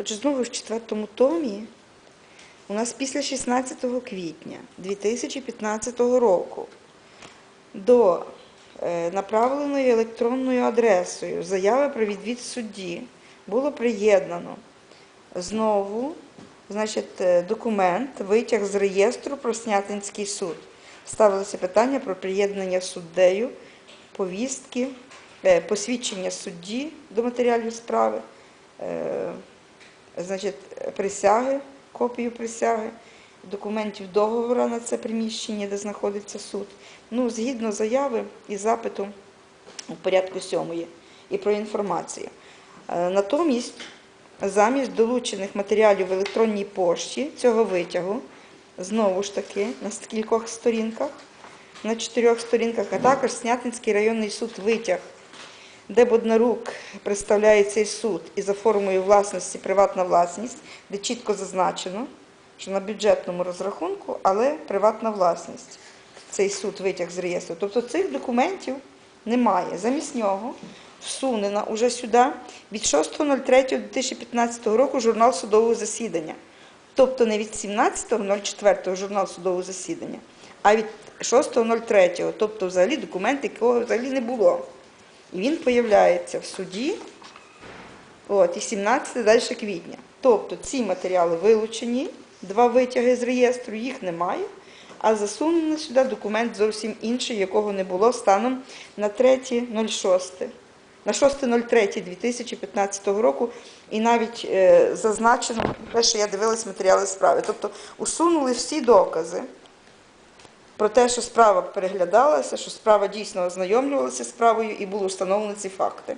Отже, знову в четвертому томі у нас після 16 квітня 2015 року до е, направленої електронною адресою заяви про відвід судді було приєднано знову значить, е, документ, витяг з реєстру про Снятинський суд. Ставилося питання про приєднання суддею повістки, е, посвідчення судді до матеріалів справи, значить, присяги, копію присяги, документів договору на це приміщення, де знаходиться суд. Ну, згідно заяви і запиту у порядку сьомої і про інформацію. Е, Натомість, замість долучених матеріалів в електронній пошті цього витягу, знову ж таки, на кількох сторінках, на чотирьох сторінках, а також Снятинський районний суд витяг, де Боднарук представляє цей суд і за формою власності приватна власність, де чітко зазначено, що на бюджетному розрахунку, але приватна власність. Цей суд витяг з реєстру. Тобто цих документів немає. Замість нього всунена уже сюди від 6.03.2015 року журнал судового засідання. Тобто не від 17.04 журнал судового засідання, а від 6.03, тобто взагалі документ, якого взагалі не було. І він появляється в суді, от, і 17 далі квітня. Тобто ці матеріали вилучені, два витяги з реєстру, їх немає, а засунено сюди документ зовсім інший, якого не було станом на 3.06. На 6.03.2015 року і навіть е, зазначено те, що я дивилась матеріали справи. Тобто усунули всі докази про те, що справа переглядалася, що справа дійсно ознайомлювалася з справою і були встановлені ці факти.